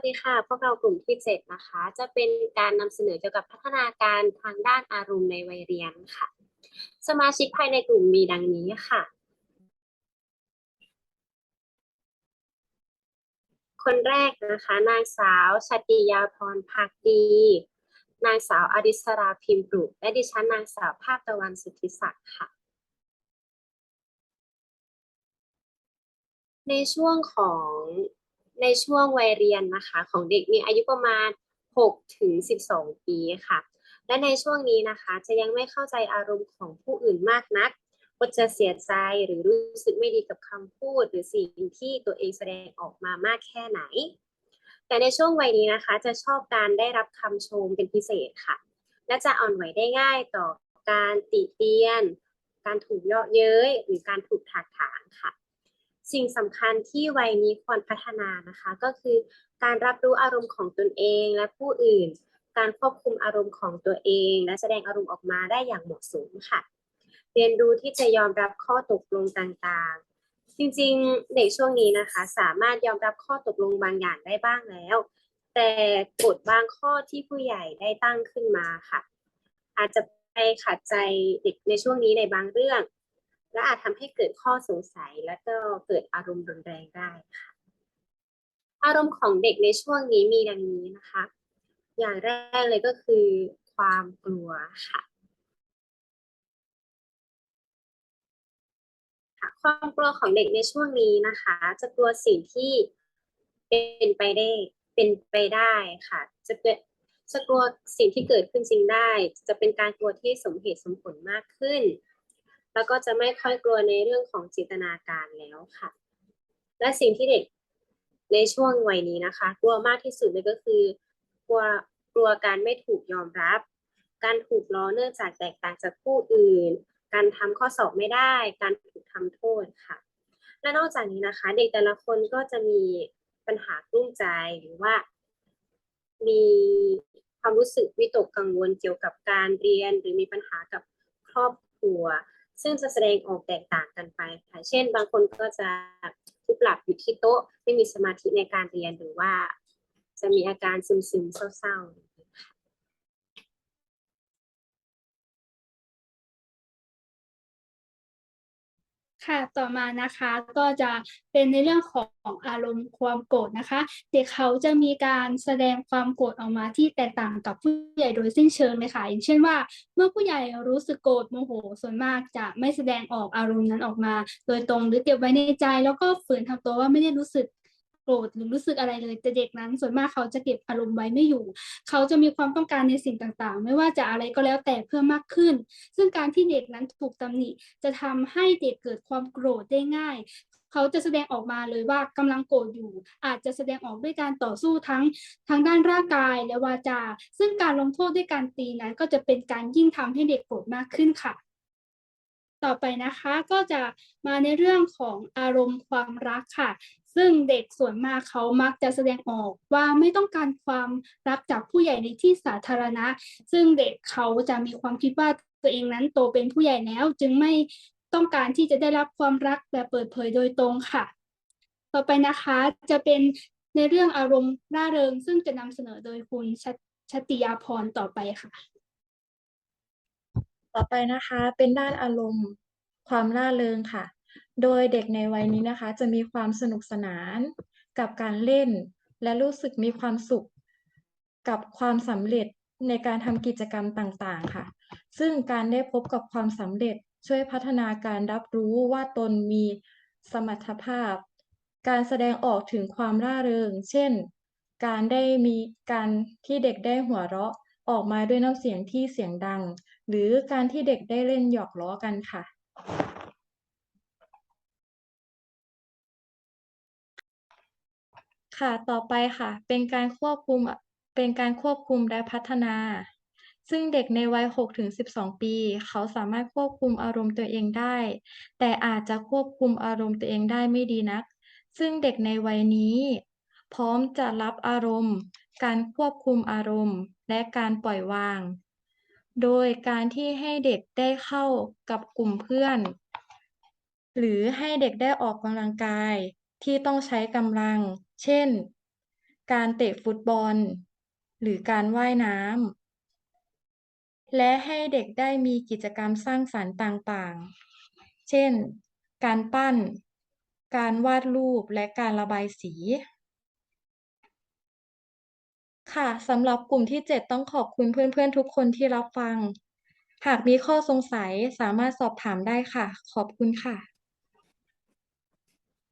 วัสดีค่ะ พวกเรากลุ่มที่ 7 นะคะ จะเป็นการนำเสนอเกี่ยวกับพัฒนาการทางด้านอารมณ์ในวัยเรียนค่ะ สมาชิกภายในกลุ่มมีดังนี้ค่ะ คนแรกนะคะนางสาวชติยาพรภักดี นางสาวอดิศราพิมพ์ปรุกและดิฉันนางสาวภาพตะวันสุทธิศักดิ์ค่ะในช่วงของ ในช่วงวัยเรียนนะคะของเด็กมีอายุประมาณ 6 ถึง 12 ปีค่ะ และในช่วงนี้นะคะจะยังไม่เข้าใจอารมณ์ของผู้อื่นมากนักว่าจะเสียใจหรือรู้สึกไม่ดีกับคำพูด หรือสิ่งที่ตัวเองแสดงออกมามากแค่ไหน แต่ในช่วงวัยนี้นะคะ จะชอบการได้รับคำชมเป็นพิเศษค่ะ และจะอ่อนไหวได้ง่ายต่อการติเตียน การถูกเยาะเย้ยหรือการถูกถากถางค่ะ สิ่งสำคัญที่วัยนี้ควรพัฒนานะคะ ก็คือการรับรู้อารมณ์ของตนเองและผู้อื่น การควบคุมอารมณ์ของตัวเอง และแสดงอารมณ์ออกมาได้อย่างเหมาะสมค่ะ เรียนรู้ที่จะยอมรับข้อตกลงต่างๆ จริงๆเด็กช่วงนี้นะคะ สามารถยอมรับข้อตกลงบางอย่างได้บ้างแล้ว แต่กฎบางข้อที่ผู้ใหญ่ได้ตั้งขึ้นมาค่ะ อาจจะไปขัดใจเด็กในช่วงนี้ในบางเรื่อง และอาจทำให้เกิดข้อสงสัยและก็เกิดอารมณ์รุนแรงได้ค่ะอารมณ์ของเด็กในช่วงนี้มีดังนี้นะคะ อย่างแรกเลยก็คือความกลัวค่ะค่ะความกลัวของเด็กในช่วงนี้นะคะ จะกลัวสิ่งที่เป็นไปได้เป็นไปได้ค่ะ จะเกิดจะกลัวสิ่งที่เกิดขึ้นจริงได้ จะเป็นการกลัวที่สมเหตุสมผลมากขึ้น แล้วก็จะไม่ค่อยกลัวในเรื่องของจินตนาการแล้วค่ะ และสิ่งที่เด็กในช่วงวัยนี้นะคะ กลัวมากที่สุดเลยก็คือกลัวกลัวการไม่ถูกยอมรับ การถูกล้อเนื่องจากแตกต่างจากผู้อื่น การทำข้อสอบไม่ได้ การถูกทำโทษค่ะ และนอกจากนี้นะคะ เด็กแต่ละคนก็จะมีปัญหากลุ้มใจหรือว่า มีความรู้สึกวิตกกังวลเกี่ยวกับการเรียน หรือมีปัญหากับครอบครัว ซึ่งจะแสดงออกแตกต่างกันไปค่ะเช่น บางคนก็จะทุบหลับอยู่ที่โต๊ะ ไม่มีสมาธิในการเรียนหรือว่า จะมีอาการซึมๆเศร้าๆ ค่ะต่อมานะคะก็จะเป็นในเรื่องของอารมณ์ความโกรธนะคะ เด็กเขาจะมีการแสดงความโกรธออกมาที่แตกต่างกับผู้ใหญ่โดยสิ้นเชิงเลยค่ะอย่างเช่นว่า เมื่อผู้ใหญ่รู้สึกโกรธโมโหส่วนมากจะไม่แสดงออกอารมณ์นั้นออกมา โดยตรงหรือเก็บไว้ในใจ แล้วก็ฝืนทำตัวว่าไม่ได้รู้สึก โกรธหรือรู้สึกอะไรเลยแต่เด็กนั้น ส่วนมากเขาจะเก็บอารมณ์ไว้ไม่อยู่ เขาจะมีความต้องการในสิ่งต่างๆ ไม่ว่าจะอะไรก็แล้วแต่เพิ่มมากขึ้น ซึ่งการที่เด็กนั้นถูกตำหนิจะทำให้เด็กเกิดความโกรธได้ง่ายเขาจะแสดงออกมาเลยว่ากำลังโกรธอยู่ อาจจะแสดงออกด้วยการต่อสู้ทั้งทางด้านร่างกายและวาจา ซึ่งการลงโทษด้วยการตีนั้น ก็จะเป็นการยิ่งทำให้เด็กโกรธมากขึ้นค่ะ ต่อไปนะคะก็จะมาในเรื่องของอารมณ์ความรักค่ะ ซึ่งเด็กส่วนมากเขามักจะแสดงออกว่าไม่ต้องการความรักจากผู้ใหญ่ในที่สาธารณะ ซึ่งเด็กเขาจะมีความคิดว่าตัวเองนั้นโตเป็นผู้ใหญ่แล้ว จึงไม่ต้องการที่จะได้รับความรักแบบเปิดเผยโดยตรงค่ะ ต่อไปนะคะจะเป็นในเรื่องอารมณ์ร่าเริง ซึ่งจะนำเสนอโดยคุณชชติยาพรต่อไปค่ะ ต่อไปนะคะเป็นด้านอารมณ์ความร่าเริงค่ะ โดยเด็กในวัยนี้นะคะ จะมีความสนุกสนานกับการเล่น และรู้สึกมีความสุขกับความสำเร็จในการทำกิจกรรมต่างๆ ค่ะ ซึ่งการได้พบกับความสำเร็จช่วยพัฒนาการรับรู้ว่าตนมีสมรรถภาพ การแสดงออกถึงความร่าเริง เช่น การได้มีการที่เด็กได้หัวเราะออกมาด้วยน้ำเสียงที่เสียงดัง หรือการที่เด็กได้เล่นหยอกล้อกันค่ะ ค่ะ ต่อไปค่ะ เป็นการควบคุม เป็นการควบคุมและพัฒนา ซึ่งเด็กในวัย 6-12 ปี เขาสามารถควบคุมอารมณ์ตัวเองได้ แต่อาจจะควบคุมอารมณ์ตัวเองได้ไม่ดีนัก ซึ่งเด็กในวัยนี้ พร้อมจะรับอารมณ์ การควบคุมอารมณ์ และการปล่อยวาง โดยการที่ให้เด็กได้เข้ากับกลุ่มเพื่อน หรือให้เด็กได้ออกกำลังกาย ที่ต้องใช้กำลัง เช่น การเตะฟุตบอล หรือการว่ายน้ำ และให้เด็กได้มีกิจกรรมสร้างสรรค์ต่างๆ เช่น การปั้น การวาดรูป และการระบายสีค่ะสำหรับกลุ่มที่ 7 ต้องขอบคุณเพื่อนๆ ทุกคนที่รับฟัง หากมีข้อสงสัยสามารถสอบถามได้ค่ะ ขอบคุณค่ะ